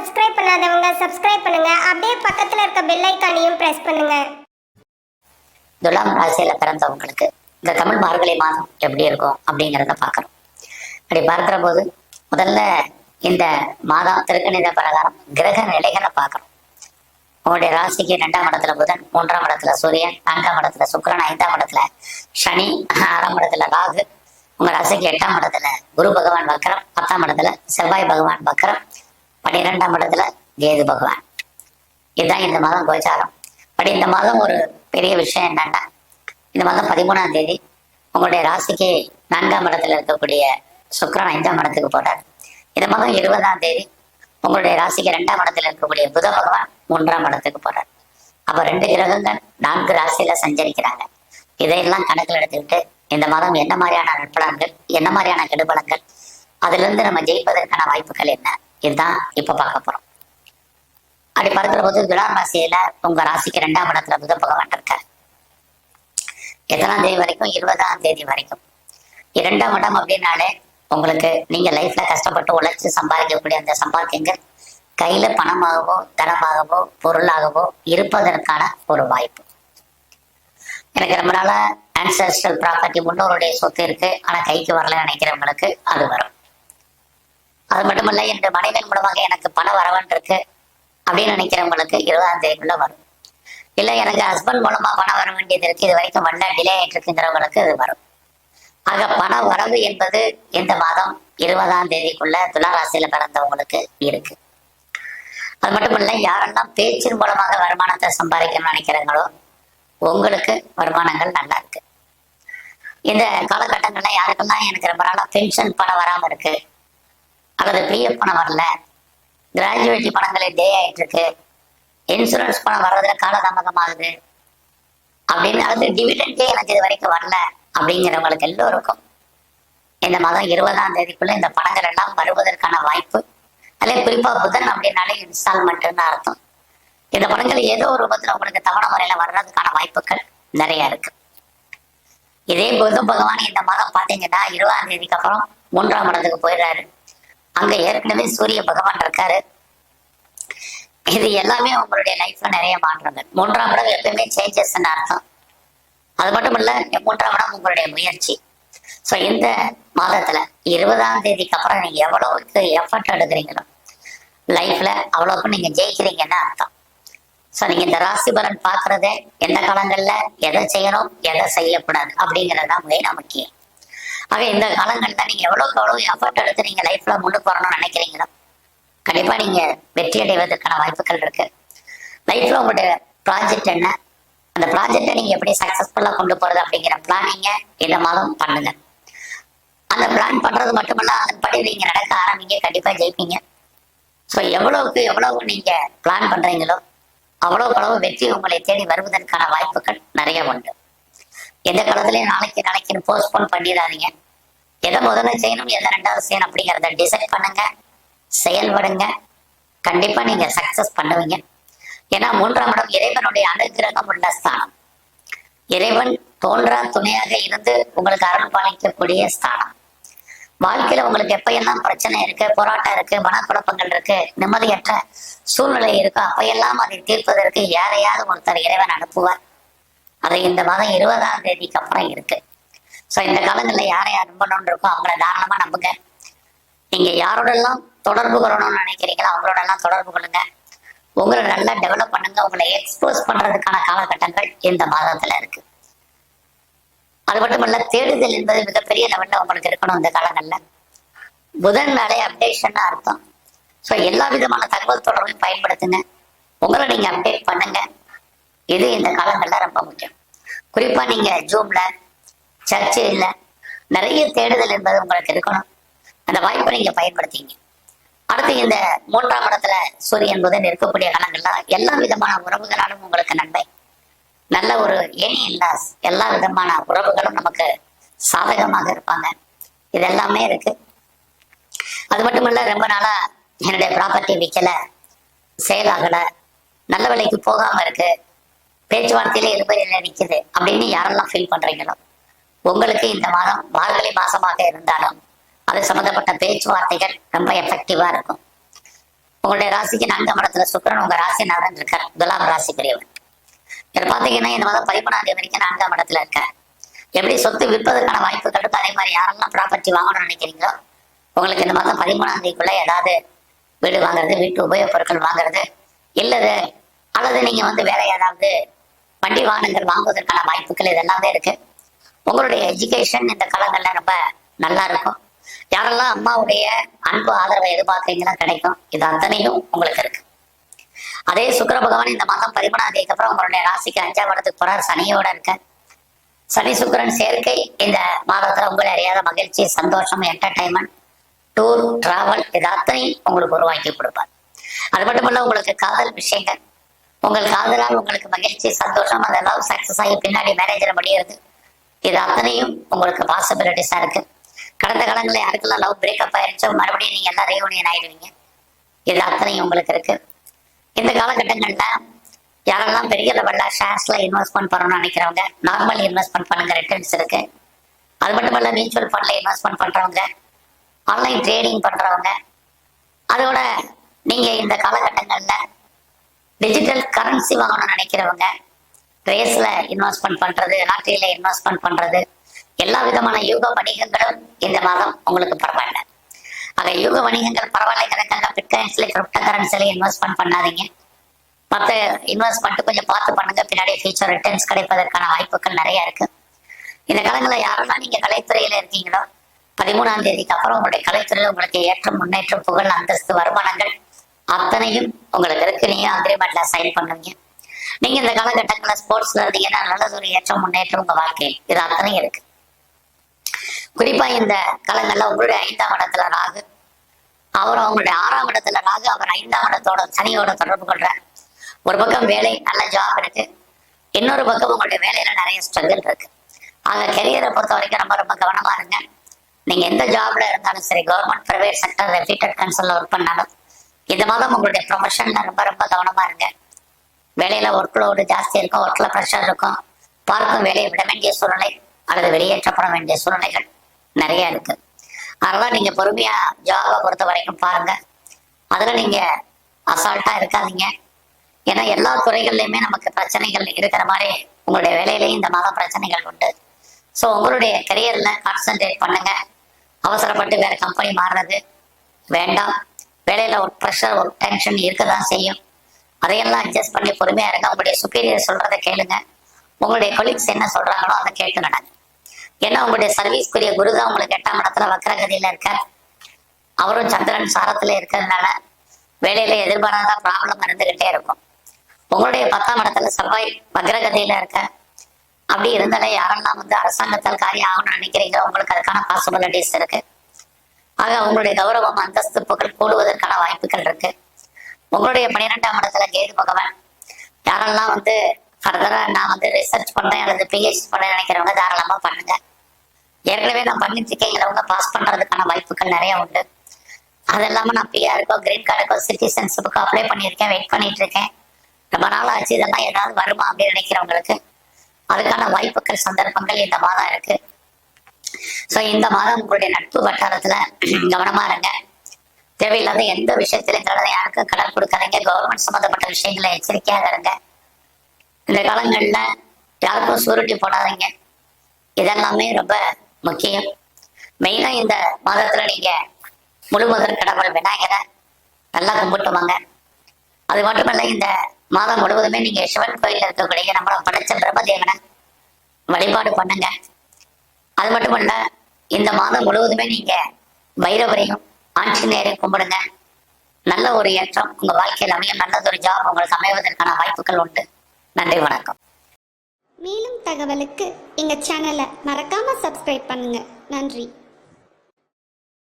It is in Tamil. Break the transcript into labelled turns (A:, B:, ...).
A: சப்ஸ்கிரைப் பண்ணாதவங்க சப்ஸ்கிரைப் பண்ணுங்க. அப்படியே பக்கத்துல இருக்க பெல் ஐக்கானையும் பிரஸ் பண்ணுங்க.
B: துலாம் ராசியில பிறந்தவங்களுக்கு இந்த தமிழ் மார்கழி மாதம் எப்படி இருக்கும் அப்படிங்கிறத பார்க்கறோம் அப்படி பார்க்கிற போது முதல்ல இந்த மாதம் திருக்கணித பிரகாரம் கிரக நிலைகளை பார்க்கறோம் உங்களுடைய ராசிக்கு ரெண்டாம் இடத்துல புதன் மூன்றாம் இடத்துல சூரியன் நான்காம் இடத்துல சுக்கரன் ஐந்தாம் இடத்துல சனி ஆறாம் இடத்துல ராகு. உங்க ராசிக்கு எட்டாம் இடத்துல குரு பகவான் வக்கரம் பத்தாம் இடத்துல செவ்வாய் பகவான் வக்கரம். பன்னிரெண்டாம் இடத்துல கேது பகவான். இதுதான் இந்த மாதம் கோச்சாரம். பட் இந்த மாதம் ஒரு பெரிய விஷயம் என்னன்னா இந்த மாதம் பதிமூணாம் தேதி உங்களுடைய ராசிக்கு நான்காம் இடத்துல இருக்கக்கூடிய சுக்கிரன் ஐந்தாம் இடத்துக்கு போறார். இந்த மாதம் இருபதாம் தேதி உங்களுடைய ராசிக்கு ரெண்டாம் இடத்துல இருக்கக்கூடிய புத பகவான் மூன்றாம் இடத்துக்கு போறார். அப்ப ரெண்டு கிரகங்கள் நான்கு ராசியில சஞ்சரிக்கிறாங்க. இதையெல்லாம் கணக்கில் எடுத்துக்கிட்டு இந்த மாதம் என்ன மாதிரியான நட்பலன்கள் என்ன மாதிரியான கெடுபலங்கள் அதுல இருந்து நம்ம ஜெயிப்பதற்கான வாய்ப்புகள் என்ன இதுதான் இப்ப பார்க்க போறோம். அப்படி பார்க்கிற போது துலாம் ராசியில உங்க ராசிக்கு ரெண்டாம் இடத்துல புத பகவான் இருக்கார். எத்தனாம் தேதி வரைக்கும்? இருபதாம் தேதி வரைக்கும். இரண்டாம் இடம் அப்படின்னாலே உங்களுக்கு நீங்க லைஃப்ல கஷ்டப்பட்டு உழைச்சு சம்பாதிக்கக்கூடிய அந்த சம்பாத்தியங்கள் கையில பணமாகவோ தனமாகவோ பொருளாகவோ இருப்பதற்கான ஒரு வாய்ப்பு. எனக்கு ரொம்ப நாளா ஆன்சஸ்ட்ரல் ப்ராப்பர்ட்டி முன்னோருடைய சொத்து இருக்கு. ஆனா கைக்கு வரல நினைக்கிறவங்களுக்கு அது வரும். அது மட்டுமில்லை என் மனைவியின் மூலமாக எனக்கு பண வரவன் இருக்கு அப்படின்னு நினைக்கிறவங்களுக்கு இருபதாம் தேதிக்குள்ள வரும். இல்ல எனக்கு ஹஸ்பண்ட் மூலமா பணம் வர வேண்டியது இருக்கு. இது வரைக்கும் வந்த டிலே ஆயிட்டு இருக்குங்கிறவங்களுக்கு இது வரும். ஆக பண வரவு என்பது இந்த மாதம் இருபதாம் தேதிக்குள்ள துளாராசியில பிறந்தவங்களுக்கு இருக்கு. அது மட்டும் இல்ல யாரெல்லாம் பேச்சின் மூலமாக வருமானத்தை சம்பாதிக்கணும்னு நினைக்கிறாங்களோ உங்களுக்கு வருமானங்கள் நல்லா இருக்கு. இந்த காலகட்டங்கள்ல யாருக்கெல்லாம் எனக்கு ரொம்ப நாளா பென்ஷன் பணம் வராம இருக்கு. அல்லது பிஎஃப் பணம் வரல. கிராஜுவேட்டி பணங்களே டே ஆயிட்டு இருக்கு இன்சூரன்ஸ் பணம் வர்றதுல காலதாமதம் ஆகுது அப்படின்னு அல்லது டிவிடெண்டே எனக்கு இது வரைக்கும் வரல அப்படிங்கிறவங்களுக்கு எல்லோருக்கும் இந்த மாதம் இருபதாம் தேதிக்குள்ள இந்த பணங்கள் எல்லாம் வருவதற்கான வாய்ப்பு. அதே குறிப்பா புதன் அப்படின்னாலே இன்ஸ்டால்மெண்ட்னு அர்த்தம். இந்த பணங்கள் ஏதோ ஒரு ரூபத்துல உங்களுக்கு தவணை முறையில வர்றதுக்கான வாய்ப்புகள் நிறைய இருக்கு. இதே புத பகவான் இந்த மாதம் பாத்தீங்கன்னா இருபதாம் தேதிக்கு அப்புறம் மூன்றாம் இடத்துக்கு போயிடுறாரு. அங்க ஏற்கனவே சூரிய பகவான் இருக்காரு. இது எல்லாமே உங்களுடைய லைஃப்ல நிறைய மாற்றங்கள். மூன்றாம் இடம் எப்பயுமே சேஞ்சஸ் அர்த்தம். அது மட்டும் இல்ல மூன்றாம் இடம் உங்களுடைய முயற்சி. ஸோ இந்த மாதத்துல இருபதாம் தேதிக்கு அப்புறம் நீங்க எவ்வளவுக்கு எஃபர்ட் எடுக்கிறீங்களோ லைஃப்ல அவ்வளவுக்கு நீங்க ஜெயிக்கிறீங்கன்னு அர்த்தம். ஸோ நீங்க இந்த ராசி பலன் பாக்குறதே எந்த காலங்கள்ல எதை செய்யணும் எதை செய்யக்கூடாது அப்படிங்கிறது தான் மெயினா முக்கியம். ஆக இந்த காலங்களில் நீங்க எவ்வளவுக்கு எவ்வளவு எஃபர்ட் எடுத்து நீங்க லைஃப்ல முன்னுக்கு வரணும்னு நினைக்கிறீங்களோ? கண்டிப்பா நீங்க வெற்றி அடைவதற்கான வாய்ப்புகள் இருக்கு. லைஃப்ல உங்களுடைய ப்ராஜெக்ட் என்ன? அந்த ப்ராஜெக்டை நீங்க எப்படி சக்சஸ்ஃபுல்லா கொண்டு போறது அப்படிங்கிற பிளானிங்க இந்த மாதம் பண்ணுங்க. அந்த பிளான் பண்றது மட்டுமல்ல அதன்படி நீங்க நடக்க ஆரம்பிங்க கண்டிப்பா ஜெயிப்பீங்க. ஸோ எவ்வளவுக்கு எவ்வளவு நீங்க பிளான் பண்றீங்களோ அவ்வளவு அளவு வெற்றி உங்களை தேடி வருவதற்கான வாய்ப்புகள் நிறைய உண்டு. எந்த காலத்துலயும் நாளைக்கு நாளைக்குன்னு போஸ்ட்போன் பண்ணிடாதீங்க. எதை முதல்ல செய்யணும் எதை ரெண்டாவது செய்யணும் அப்படிங்கிறத டிசைட் பண்ணுங்க செயல்படுங்க. கண்டிப்பா நீங்க சக்சஸ் பண்ணுவீங்க. ஏன்னா மூன்றாம் இடம் இறைவனுடைய அனுகிரகம் உள்ள ஸ்தானம். இறைவன் தோன்றா துணையாக இருந்து உங்களுக்கு அருள் பாலிக்கக்கூடிய ஸ்தானம். வாழ்க்கையில உங்களுக்கு எப்பயெல்லாம் பிரச்சனை இருக்கு போராட்டம் இருக்கு மனக்குழப்பங்கள் இருக்கு நிம்மதியற்ற சூழ்நிலை இருக்கோ அப்பையெல்லாம் அதை தீர்ப்பதற்கு யாரையாவது ஒருத்தர் இறைவன் அனுப்புவார். அது இந்த மாதம் இருபதாம் தேதிக்கு அப்புறம் இருக்கு. ஸோ இந்த காலங்களில் யாரை நம்பணும்னு இருக்கோ அவங்கள தாராளமாக நம்புங்க. நீங்க யாரோடெல்லாம் தொடர்பு கொள்ளணும்னு நினைக்கிறீங்களோ அவங்களோடெல்லாம் தொடர்பு கொள்ளுங்க. உங்களை நல்லா டெவலப் பண்ணுங்க. உங்களை எக்ஸ்போஸ் பண்றதுக்கான காலகட்டங்கள் இந்த மாதத்துல இருக்கு. அது மட்டும் இல்ல தேடுதல் என்பது மிகப்பெரிய லெவல்ல உங்களுக்கு இருக்கணும் இந்த காலங்கள்ல. புதன் நாளே அப்டேஷன் அர்த்தம். ஸோ எல்லா விதமான தகவல் தொடர்பையும் பயன்படுத்துங்க. உங்களை நீங்க அப்டேட் பண்ணுங்க. இது இந்த காலங்கள்ல ரொம்ப முக்கியம். குறிப்பா நீங்க ஜூம்ல சர்ச்சு இல்லை. நிறைய தேடுதல் என்பது உங்களுக்கு இருக்கணும். அந்த வாய்ப்பை நீங்க பயன்படுத்திங்க அடுத்து இந்த மூன்றாம் இடத்துல சூரியன் புதன் இருக்கக்கூடிய காலங்கள்ல எல்லா விதமான உறவுகளாலும் உங்களுக்கு நன்மை. நல்ல ஒரு ஏணி இல்லாஸ் எல்லா விதமான உறவுகளும் நமக்கு சாதகமாக இருப்பாங்க. இது எல்லாமே இருக்கு. அது மட்டும் இல்ல ரொம்ப நாளா என்னுடைய ப்ராப்பர்ட்டி விற்கல செயலாகல நல்ல விலைக்கு போகாம இருக்கு. பேச்சுவார்த்தையில இருபதில நிக்குது அப்படின்னு யாரெல்லாம் ஃபீல் பண்றீங்களோ? உங்களுக்கு இந்த மாதம் மார்கழி மாசமாக இருந்தாலும் அது சம்பந்தப்பட்ட பேச்சுவார்த்தைகள் ரொம்ப எஃபெக்டிவா இருக்கும். உங்களுடைய ராசிக்கு நான்காம் இடத்துல சுக்கரன் உங்க ராசி நாதன் இருக்கார். துலாம் ராசி பெரியவர் இதில் பார்த்தீங்கன்னா இந்த மாதம் பதிமூணாம் தேதி வரைக்கும் நான்காம் இடத்துல இருக்கார். எப்படி சொத்து விற்பதற்கான வாய்ப்புகள் இருக்கு? அதே மாதிரி யாரெல்லாம் ப்ராப்பர்ட்டி வாங்கணும்னு நினைக்கிறீங்களோ உங்களுக்கு இந்த மாதம் பதிமூணாம் தேதிக்குள்ள ஏதாவது வீடு வாங்குறது வீட்டு உபயோகப் பொருட்கள் வாங்குறது இல்லது அல்லது நீங்க வந்து வேற ஏதாவது வண்டி வாகனங்கள் வாங்குவதற்கான வாய்ப்புகள் இதெல்லாமே இருக்கு. உங்களுடைய எஜுகேஷன் இந்த காலங்கள்ல ரொம்ப நல்லா இருக்கும். யாரெல்லாம் அம்மாவுடைய அன்பு ஆதரவை எதிர்பார்க்குறீங்களா கிடைக்கும். இது அத்தனையும் உங்களுக்கு இருக்கு. அதே சுக்கர பகவான் இந்த மாதம் பதிமூணாம் தேதிக்கு அப்புறம் உங்களுடைய ராசிக்கு அஞ்சாம் இடத்துக்கு போறார். சனியோட இருக்க. சனி சுக்கிரன் சேர்க்கை இந்த மாதத்துல உங்களை அறியாத மகிழ்ச்சி சந்தோஷம் என்டர்டைன்மெண்ட் டூர் டிராவல் இது அத்தனையும் உங்களுக்கு உருவாக்கி கொடுப்பார். அது மட்டுமல்ல உங்களுக்கு காதல் விஷயங்கள். உங்கள் காதலால் உங்களுக்கு மகிழ்ச்சி சந்தோஷம் அந்த லவ் சக்சஸ் ஆகி பின்னாடி மேரேஜில் முடியுது இது அத்தனையும் உங்களுக்கு பாசிபிலிட்டிஸா இருக்கு. கடந்த காலங்களில் யாருக்கெல்லாம் லவ் பிரேக்கப் ஆயிருச்சோ மறுபடியும் நீங்க எல்லாம் ரீயூனியன் ஆயிடுவீங்க. இது அத்தனையும் உங்களுக்கு இருக்கு. இந்த காலகட்டங்கள்ல யாரெல்லாம் பெரிய லெவல்ல ஷேர்ஸ்ல இன்வெஸ்ட்மெண்ட் பண்ணணும்னு நினைக்கிறவங்க நார்மல் இன்வெஸ்ட்மெண்ட் பண்ணுங்க ரிட்டர்ன்ஸ் இருக்கு. அது மட்டும் இல்ல மியூச்சுவல் ஃபண்ட்ல இன்வெஸ்ட்மெண்ட் பண்றவங்க ஆன்லைன் ட்ரேடிங் பண்றவங்க அதோட நீங்க இந்த காலகட்டங்கள்ல டிஜிட்டல் கரன்சி வாங்கணும்னு நினைக்கிறவங்க ரேஸ்ல இன்வெஸ்ட்மெண்ட் பண்றது லாட்டரியில இன்வெஸ்ட்மெண்ட் பண்றது எல்லா விதமான யூக வணிகங்களும் இந்த மாதம் உங்களுக்கு பரவாயில்ல. ஆக யூக வணிகங்கள் பரவாயில்லைங்கிறதுக்காக பிட்காயின்ஸ்ல கிரிப்டோ கரன்சில இன்வெஸ்ட்மெண்ட் பண்ணாதீங்க. மற்ற இன்வெஸ்ட்மெண்ட் கொஞ்சம் பார்த்து பண்ணுங்க. பின்னாடி ஃபியூச்சர் ரிட்டர்ன்ஸ் கிடைப்பதற்கான வாய்ப்புகள் நிறைய இருக்கு. இந்த காலங்களில் யாரெல்லாம் நீங்க கலைத்துறையில இருக்கீங்களோ பதிமூணாம் தேதிக்கு அப்புறம் உங்களுடைய கலைத்துறையில் உங்களுக்கு ஏற்றம் முன்னேற்றம் புகழ் அந்தஸ்து வருமானங்கள் அத்தனையும் உங்களுக்கு இருக்கு. நீங்க அக்ரிமெண்ட்ல சைன் பண்ணுவீங்க. நீங்க இந்த காலகட்டங்களில் ஸ்போர்ட்ஸ்ல இருந்தீங்கன்னா நல்லது ஒரு ஏற்றம் முன்னேற்றம் உங்க வாழ்க்கையில். இது அத்தனை இருக்கு. குறிப்பா இந்த காலங்கள்ல உங்களுடைய ஐந்தாம் இடத்துல ராகு அவர் அவங்களுடைய ஆறாம் இடத்துல ராகு அவர் ஐந்தாம் இடத்தோட சனியோட தொடர்பு கொள்றார். ஒரு பக்கம் வேலை நல்ல ஜாப் இருக்கு. இன்னொரு பக்கம் உங்களுடைய வேலையில நிறைய ஸ்ட்ரகிள் இருக்கு. ஆக கெரியரை பொறுத்த வரைக்கும் ரொம்ப ரொம்ப கவனமா இருங்க. நீங்க எந்த ஜாப்ல இருந்தாலும் சரி கவர்மெண்ட் பிரைவேட் செக்டர் ரெப்யூட்டட் கன்சல்ல ஒர்க் பண்ணாலும் இந்த மாதம் உங்களுடைய ப்ரொஃபஷன்ல ரொம்ப ரொம்ப கவனமா இருங்க. வேலையில ஒர்க் லோடு ஜாஸ்தி இருக்கும் ஒர்க்ல ப்ரெஷர் இருக்கும். பார்க்கும் வேலையை விட வேண்டிய சூழ்நிலை அல்லது வெளியேற்றப்பட வேண்டிய சூழ்நிலைகள் நிறைய இருக்கு. அதனால நீங்க பொறுமையா ஜாபை பொறுத்த வரைக்கும் பாருங்க. அதுல நீங்க அசால்ட்டா இருக்காதீங்க. ஏன்னா எல்லா துறைகள்லயுமே நமக்கு பிரச்சனைகள் இருக்கிற மாதிரி உங்களுடைய வேலையிலையும் இந்த மாதம் பிரச்சனைகள் உண்டு. ஸோ உங்களுடைய கரியர்ல கான்சென்ட்ரேட் பண்ணுங்க. அவசரப்பட்டு வேற கம்பெனி மாறுறது வேண்டாம். வேலையில ஒரு ப்ரெஷர் ஒரு டென்ஷன் இருக்க தான் செய்யும். அதையெல்லாம் அட்ஜஸ்ட் பண்ணி பொறுமையா இருங்க. உங்களுடைய சுப்பீரியர் சொல்றதை கேளுங்க. உங்களுடைய கொலீக்ஸ் என்ன சொல்றாங்களோ அதை கேட்டு நடங்க. ஏன்னா உங்களுடைய சர்வீஸ்க்குரிய குரு தான் உங்களுக்கு எட்டாம் இடத்துல வக்கரகதியில இருக்க அவரும் சந்திரன் சாரத்துல இருக்கிறதுனால வேலையில எதிர்பாராத ப்ராப்ளம் இருந்துகிட்டே இருக்கும். உங்களுடைய பத்தாம் இடத்துல செவ்வாய் வக்ரகதியில இருக்க அப்படி இருந்தாலே யாரெல்லாம் வந்து அரசாங்கத்தால் காரியம் ஆகணும்னு நினைக்கிறீங்களோ உங்களுக்கு அதுக்கான பாசிபிலிட்டிஸ் இருக்கு. ஆக உங்களுடைய கௌரவம் அந்தஸ்து புகழ் கூடுவதற்கான வாய்ப்புகள் இருக்கு. உங்களுடைய பன்னிரெண்டாம் இடத்துல கேது பகவான். யாரெல்லாம் வந்து ஃபர்தரா நான் வந்து ரிசர்ச் பண்றேன் அல்லது பிஹெச்டி பண்ண நினைக்கிறவங்க தாராளமா பண்ணுங்க. ஏற்கனவே நான் பண்ணிட்டு இருக்கேன் இதில் பாஸ் பண்றதுக்கான வாய்ப்புகள் நிறைய உண்டு. அது இல்லாம நான் பிஆருக்கோ கிரீன் கார்டுக்கோ சிட்டிசன்ஷிப்புக்கோ அப்ளை பண்ணியிருக்கேன் வெயிட் பண்ணிட்டு இருக்கேன் ரொம்ப நாள் ஆச்சு இதெல்லாம் ஏதாவது வருமா அப்படின்னு நினைக்கிறவங்களுக்கு அதுக்கான வாய்ப்புகள் சந்தர்ப்பங்கள் இந்த மாதம் இருக்கு. ஸோ இந்த மாதம் உங்களுடைய நட்பு வட்டாரத்துல கவனமா இருங்க. தேவையில்லாத எந்த விஷயத்திலும் கடனை யாருக்கும் கடன் கொடுக்காதீங்க. கவர்மெண்ட் சம்பந்தப்பட்ட விஷயங்களை எச்சரிக்கையாக இருங்க இந்த காலங்கள்ல யாருக்கும் சூருட்டி போடாதீங்க. இதெல்லாமே ரொம்ப முக்கியம். மெயினா இந்த மாதத்துல நீங்க முழுமுதற் கடவுள் விநாயகரை நல்லா கும்பிட்டு வாங்க அது மட்டுமல்ல இந்த மாதம் முழுவதுமே நீங்க சிவன் கோயிலில் இருக்கக்கூடிய நம்மள படைச்ச பிரம்மதேவனை வழிபாடு பண்ணுங்க. அது மட்டுமல்ல இந்த மாதம் முழுவதுமே நீங்க பைரவரையும் ஆஞ்சநேயரையும் கும்பிடுங்க. நல்ல ஒரு ஏற்றம். உங்க வாழ்க்கையில் அமையும் நல்லதொரு ஜாப் உங்களுக்கு அமைவதற்கான வாய்ப்புகள் உண்டு. நன்றி வணக்கம்.
C: மேலும் தகவலுக்கு எங்க சேனலை மறக்காம சப்ஸ்கிரைப் பண்ணுங்க. நன்றி.